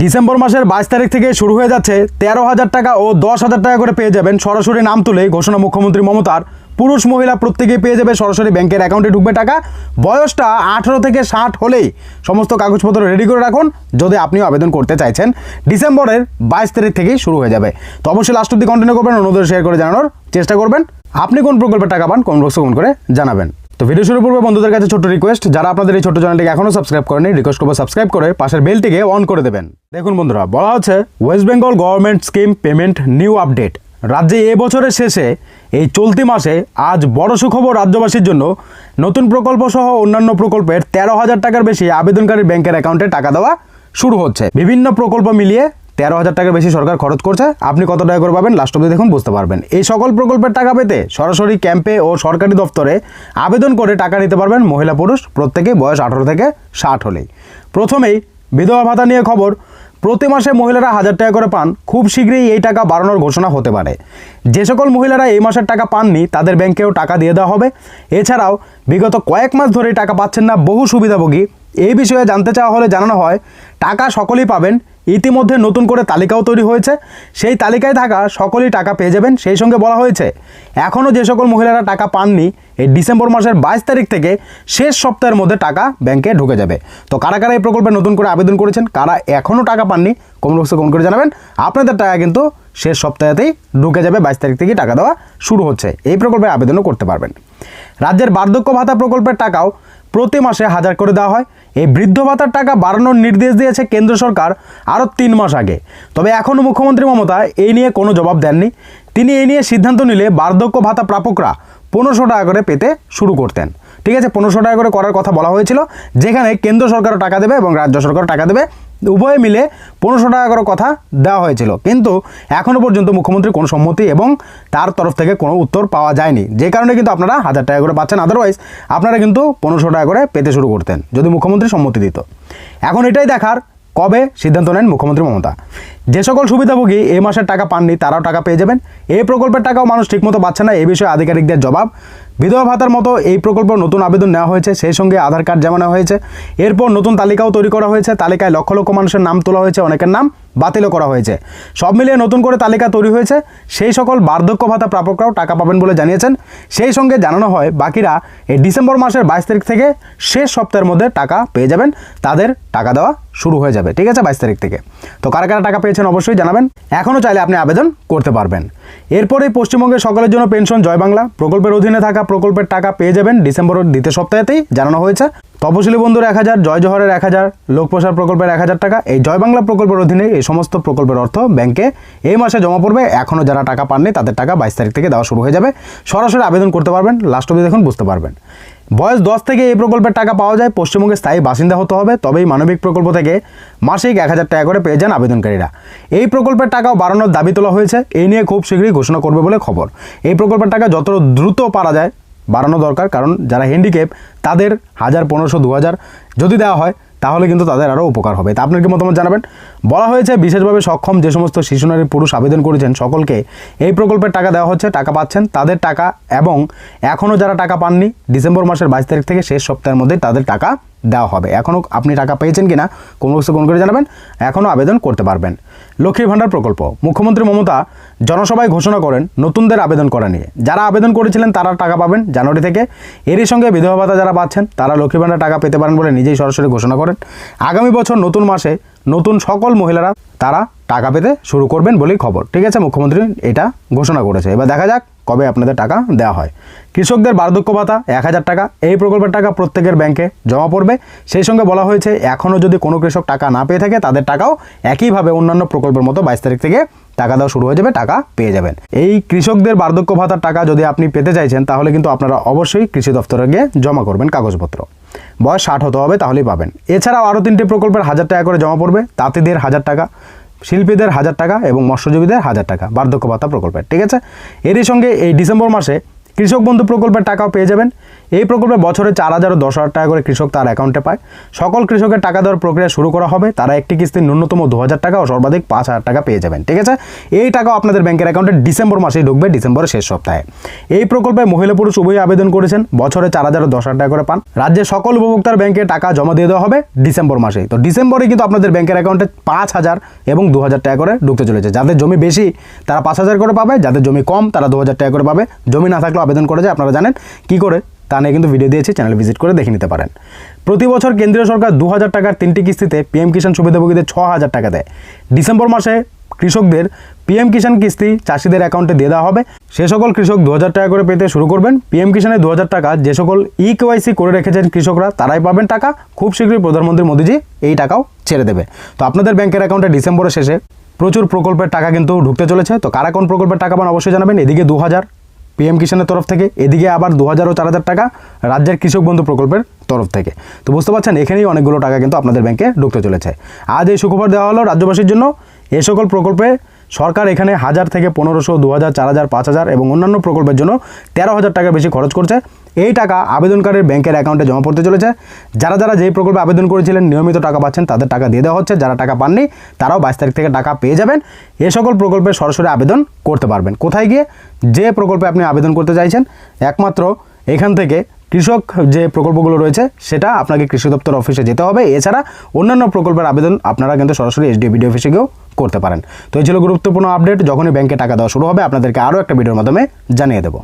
December মাসের বাইশ তারিখ থেকে শুরু হয়ে যাচ্ছে তেরো হাজার টাকা ও দশ হাজার টাকা করে পেয়ে যাবেন সরাসরি নাম তুলে ঘোষণা মুখ্যমন্ত্রী মমতার। পুরুষ মহিলা প্রত্যেকেই পেয়ে যাবে সরাসরি ব্যাংকের অ্যাকাউন্টে ঢুকবে টাকা। বয়সটা আঠেরো থেকে ষাট হলেই সমস্ত কাগজপত্র রেডি করে রাখুন, যদি আপনিও আবেদন করতে চাইছেন। ডিসেম্বরের বাইশ তারিখ থেকেই শুরু হয়ে যাবে। তো অবশ্যই লাস্ট অব্দি কন্টিনিউ করবেন, অন্যদের শেয়ার করে জানানোর চেষ্টা করবেন। আপনি কোন প্রকল্পের টাকা পান কমেন্ট বক্সে করে জানাবেন। তো ভিডিও শুরু করব বন্ধুদের কাছে ছোট্ট রিকোয়েস্ট যারা আপনাদের এই ছোট চ্যানেলটিকে এখনও সাবস্ক্রাইব করেনি রিকোয়েস্ট করব সাবস্ক্রাইব করে পাশের বেলটিকে অন করে দেবেন। দেখুন বন্ধুরা, বলা হচ্ছে West Bengal government scheme payment new update রাজ্যে এ বছরের শেষে, এই চলতি মাসে আজ বড় সুখবর রাজ্যবাসীর জন্য। নতুন প্রকল্প সহ অন্যান্য প্রকল্পের তেরো হাজার টাকার বেশি আবেদনকারী ব্যাংকের অ্যাকাউন্টে টাকা দেওয়া শুরু হচ্ছে। বিভিন্ন প্রকল্প মিলিয়ে তেরো হাজার টাকার বেশি সরকার খরচ করছে। আপনি কত টাকা করে পাবেন লাস্ট অব্দি দেখুন, বুঝতে পারবেন। এই সকল প্রকল্পের টাকা পেতে সরাসরি ক্যাম্পে ও সরকারি দপ্তরে আবেদন করে টাকা নিতে পারবেন মহিলা পুরুষ প্রত্যেকেই বয়স আঠারো থেকে ষাট হলেই। প্রথমেই বিধবা ভাতা নিয়ে খবর, প্রতি মাসে মহিলারা হাজার টাকা করে পান, খুব শীঘ্রই এই টাকা বাড়ানোর ঘোষণা হতে পারে। যে সকল মহিলারা এই মাসের টাকা পাননি, তাদের ব্যাংকেও টাকা দিয়ে দেওয়া হবে। এছাড়াও বিগত কয়েক মাস ধরে টাকা পাচ্ছেন না বহু সুবিধাভোগী। এই বিষয়ে জানতে চাওয়া হলে জানানো হয়, টাকা সকলেই পাবেন ইতিমধ্যে নতুন করে তালিকাও তৈরি হয়েছে। সেই তালিকায় থাকা সকলেই টাকা পেয়ে যাবেন, সেই সঙ্গে বলা হয়েছে এখনও যে সকল মহিলারা টাকা পাননি, এই ডিসেম্বর মাসের বাইশ তারিখ থেকে শেষ সপ্তাহের মধ্যে টাকা ব্যাংকে ঢুকে যাবে। তো কারা কারা এই প্রকল্পে নতুন করে আবেদন করেছেন, কারা এখনও টাকা পাননি, কমেন্ট বক্সে করে জানাবেন। আপনাদের টাকা কিন্তু শেষ সপ্তাহেতেই ঢুকে যাবে, বাইশ তারিখ থেকেই টাকা দেওয়া শুরু হচ্ছে। এই প্রকল্পে আবেদনও করতে পারবেন। রাজ্যের বার্ধক্য ভাতা প্রকল্পের টাকাও প্রতি মাসে হাজার করে দেওয়া হয়। এই বৃদ্ধ ভাতার টাকা বাড়ানোর নির্দেশ দিয়েছে কেন্দ্র সরকার আরও তিন মাস আগে। তবে এখনও মুখ্যমন্ত্রী মমতা এই নিয়ে কোনো জবাব দেননি। তিনি এই নিয়ে সিদ্ধান্ত নিলে বার্ধক্য ভাতা প্রাপকরা পনেরোশো টাকা করে পেতে শুরু করতেন। ঠিক আছে, পনেরোশো টাকা করে করার কথা বলা হয়েছিল, যেখানে কেন্দ্র সরকারও টাকা দেবে এবং রাজ্য সরকারও টাকা দেবে। উভয়ে মিলে পনেরোশো টাকা করে কথা দেওয়া হয়েছিল। কিন্তু এখনও পর্যন্ত মুখ্যমন্ত্রী কোনো সম্মতি এবং তার তরফ থেকে কোনো উত্তর পাওয়া যায়নি। যে কারণে কিন্তু আপনারা হাজার টাকা করে পাচ্ছেন আদারওয়াইজ আপনারা কিন্তু পনেরোশো টাকা করে পেতে শুরু করতেন, যদি মুখ্যমন্ত্রী সম্মতি দিত। এখন এটাই দেখার কবে সিদ্ধান্ত নেন মুখ্যমন্ত্রী মমতা। যে সকল সুবিধাভোগী এই মাসের টাকা পাননি, তারাও টাকা পেয়ে যাবেন। এই প্রকল্পের টাকাও মানুষ ঠিকমতো পাচ্ছে না এই বিষয়ে আধিকারিকদের জবাব বিধবা ভাতার মতো এই প্রকল্প নতুন আবেদন নেওয়া হয়েছে, সেই সঙ্গে আধার কার্ড জমা নেওয়া হয়েছে। এরপর নতুন তালিকাও তৈরি করা হয়েছে, তালিকায় লক্ষ লক্ষ মানুষের নাম তোলা হয়েছে, অনেকের নাম বাতিলও করা হয়েছে। সব মিলিয়ে নতুন করে তালিকা তৈরি হয়েছে, সেই সকল বার্ধক্য ভাতা প্রাপকরাও টাকা পাবেন বলে জানিয়েছেন। সেই সঙ্গে জানানো হয়, বাকিরা এই ডিসেম্বর মাসের বাইশ তারিখ থেকে শেষ সপ্তাহের মধ্যে টাকা পেয়ে যাবেন, তাদের টাকা দেওয়া শুরু হয়ে যাবে। ঠিক আছে? বাইশ তারিখ থেকে। তো কারা কারা টাকা পেয়েছেন অবশ্যই জানাবেন। এখনও চাইলে আপনি আবেদন করতে পারবেন। এরপরে পশ্চিমবঙ্গের সকলের জন্য পেনশন, জয় বাংলা। প্রকল্পের অধীনে থাকা প্রকল্পের টাকা পেয়ে যাবেন ডিসেম্বরের দ্বিতীয় সপ্তাহেতেই, জানানো হয়েছে। তপশিলি বন্ধুর এক হাজার, জয় জহরের এক হাজার লোকপ্রসার প্রকল্পের এক হাজার টাকা। এই জয় বাংলা প্রকল্পের অধীনে এই সমস্ত প্রকল্পের অর্থ ব্যাংকে এই মাসে জমা পড়বে। এখনও যারা টাকা পাননি, তাদের টাকা বাইশ তারিখ থেকে দেওয়া শুরু হয়ে যাবে। সরাসরি আবেদন করতে পারবেন। লাস্ট অবধি দেখুন, বুঝতে পারবেন। বয়স দশ থেকে এই প্রকল্পের টাকা পাওয়া যায়। পশ্চিমবঙ্গের স্থায়ী বাসিন্দা হতে হবে। তবেই মানবিক প্রকল্প থেকে মাসিক এক হাজার টাকা করে পেয়ে যান আবেদনকারীরা। এই প্রকল্পের টাকাও বাড়ানোর দাবি তোলা হয়েছে। এই নিয়ে খুব শীঘ্রই ঘোষণা করবে বলে খবর। এই প্রকল্পের টাকা যত দ্রুত পারা যায় বাড়ানো দরকার। কারণ যারা হ্যান্ডিক্যাপ তাদের হাজার পনেরোশো দু হাজার যদি দেওয়া হয় তাহলে কিন্তু তাদের আরও উপকার হবে। তা আপনার কি মতামত জানাবেন? বলা হয়েছে, বিশেষভাবে সক্ষম যে সমস্ত শিশু, নারী, পুরুষ আবেদন করেছেন, সকলকে এই প্রকল্পের টাকা দেওয়া হচ্ছে, টাকা পাচ্ছেন তাদের টাকা এবং এখনও যারা টাকা পাননি, ডিসেম্বর মাসের বাইশ তারিখ থেকে শেষ সপ্তাহের মধ্যে তাদের টাকা দেওয়া হবে। এখনও আপনি টাকা পেয়েছেন কিনা কোন বস্তু কোন করে জানাবেন। এখনও আবেদন করতে পারবেন। লক্ষ্মীর ভাণ্ডার প্রকল্প। মুখ্যমন্ত্রী মমতা জনসভায় ঘোষণা করেন, নতুনদের আবেদন করা নিয়ে। যারা আবেদন করেছিলেন তারা টাকা পাবেন জানুয়ারি থেকে। এরই সঙ্গে বিধবা ভাতা যারা পাচ্ছেন, তারা লক্ষ্মীর ভাণ্ডার টাকা পেতে পারেন বলে নিজেই সরাসরি ঘোষণা করেন। আগামী বছর নতুন মাসে নতুন সকল মহিলারা তারা টাকা পেতে শুরু করবেন বলেই খবর। ঠিক আছে, মুখ্যমন্ত্রী, এটা ঘোষণা করেছে। এবার দেখা যাক কবে আপনাদের টাকা দেওয়া হয়। কৃষকদের বার্ধক্য ভাতা এক হাজার টাকা, এই প্রকল্পের টাকা প্রত্যেকের ব্যাংকে জমা পড়বে। সেই সঙ্গে বলা হয়েছে, এখনও যদি কোনো কৃষক টাকা না পেয়ে থাকে, তাদের টাকাও একইভাবে অন্যান্য প্রকল্পের মতো বাইশ তারিখ থেকে টাকা দেওয়া শুরু হয়ে যাবে, টাকা পেয়ে যাবেন। এই কৃষকদের বার্ধক্য ভাতার টাকা যদি আপনি পেতে চাইছেন, তাহলে কিন্তু আপনারা অবশ্যই কৃষি দপ্তরে গিয়ে জমা করবেন কাগজপত্র। বয়স ষাট হতে হবে, তাহলেই পাবেন। এছাড়াও আরও তিনটি প্রকল্পের হাজার টাকা করে জমা পড়বে, তাঁতিদের হাজার টাকা। শিল্পীদের হাজার টাকা এবং মৎস্যজীবীদের হাজার টাকা, বার্ধক্য ভাতা প্রকল্পের, ঠিক আছে? এরই সঙ্গে এই ডিসেম্বর মাসে কৃষক বন্ধু প্রকল্পের টাকাও পেয়ে যাবেন। এই প্রকল্পে বছরে চার হাজার দশ হাজার টাকা করে কৃষক তার অ্যাকাউন্টে পায়। সকল কৃষকের টাকা দেওয়ার প্রক্রিয়া শুরু করা হবে। তারা একটি কিস্তির ন্যূনতম দু হাজার টাকা ও সর্বাধিক পাঁচ হাজার টাকা পেয়ে যাবেন। ঠিক আছে? এই টাকাও আপনাদের ব্যাংকের অ্যাকাউন্টে ডিসেম্বর মাসেই ঢুকবে, ডিসেম্বরের শেষ সপ্তাহে। এই প্রকল্পে মহিলা পুরুষ উভয়ই আবেদন করেছেন। বছরে চার হাজার দশ হাজার টাকা করে পান। রাজ্যের সকল উপভোক্তার ব্যাংকে টাকা জমা দিয়ে দেওয়া হবে ডিসেম্বর মাসেই। তো ডিসেম্বরে কিন্তু আপনাদের ব্যাংকের অ্যাকাউন্টে পাঁচ হাজার এবং দু হাজার টাকা করে ঢুকতে চলেছে। যাদের জমি বেশি, তারা পাঁচ হাজার করে পাবে। যাদের জমি কম, তারা দু হাজার টাকা করে পাবে। জমি না থাকলেও আবেদন করে যায়, আপনারা জানেন কি করে, তা নিয়ে কিন্তু ভিডিও দিয়েছি চ্যানেল ভিজিট করে দেখে নিতে পারেন। প্রতি বছর কেন্দ্রীয় সরকার দু হাজার টাকার তিনটি কিস্তিতে পিএম কিষাণ সুবিধাভোগীদের ছ হাজার টাকা দেয়। ডিসেম্বর মাসে কৃষকদের পিএম কিষাণ কিস্তি চাষিদের অ্যাকাউন্টে দিয়ে দেওয়া হবে। সে সকল কৃষক দু হাজার টাকা করে পেতে শুরু করবেন। পিএম কিষাণে দু হাজার টাকা যে সকল ই কেওয়াইসি করে রেখেছেন কৃষকরা, তারাই পাবেন টাকা। খুব শীঘ্রই প্রধানমন্ত্রী মোদীজি এই টাকাও ছেড়ে দেবে। তো আপনাদের ব্যাংকের অ্যাকাউন্টে ডিসেম্বরের শেষে প্রচুর প্রকল্পের টাকা কিন্তু ঢুকতে চলেছে। তো কারা কোন প্রকল্পের টাকা পান অবশ্যই জানাবেন। এদিকে দু হাজার পিএম কিষাণের তরফ থেকে। এদিকে আবার দু হাজার ও চার হাজার টাকা রাজ্যের কৃষক বন্ধু প্রকল্পের তরফ থেকে। তো বুঝতে পারছেন, এখানেই অনেকগুলো টাকা কিন্তু আপনাদের ব্যাংকে ঢুকতে চলেছে। আজ এই সুখবর দেওয়া হলো রাজ্যবাসীর জন্য। এ সকল প্রকল্পে সরকার এখানে হাজার থেকে পনেরোশো দু হাজার চার হাজার পাঁচ হাজার এবং অন্যান্য প্রকল্পের জন্য তেরো হাজার টাকা বেশি খরচ করছে। এই টাকা আবেদনকারীর ব্যাংকের অ্যাকাউন্টে জমা পড়তে চলেছে। যারা যারা যেই প্রকল্পে আবেদন করেছিলেন, নিয়মিত টাকা পাচ্ছেন, তাদের টাকা দিয়ে দেওয়া হচ্ছে। যারা টাকা পাননি, তারাও বাইশ তারিখ থেকে টাকা পেয়ে যাবেন। এ সকল প্রকল্পে সরাসরি আবেদন করতে পারবেন। কোথায় গিয়ে যে প্রকল্পে আপনি আবেদন করতে চাইছেন, একমাত্র এখান থেকে কৃষক যে প্রকল্পগুলো রয়েছে, সেটা আপনাকে কৃষি দপ্তর অফিসে যেতে হবে। এছাড়া অন্যান্য প্রকল্পের আবেদন আপনারা কিন্তু সরাসরি এসডিবিডি অফিসে গিয়েও করতে পারেন। তো এই ছিল গুরুত্বপূর্ণ আপডেট যখনই ব্যাংকে টাকা দেওয়া শুরু হবে, আপনাদেরকে আরও একটা ভিডিওর মাধ্যমে জানিয়ে দেবো।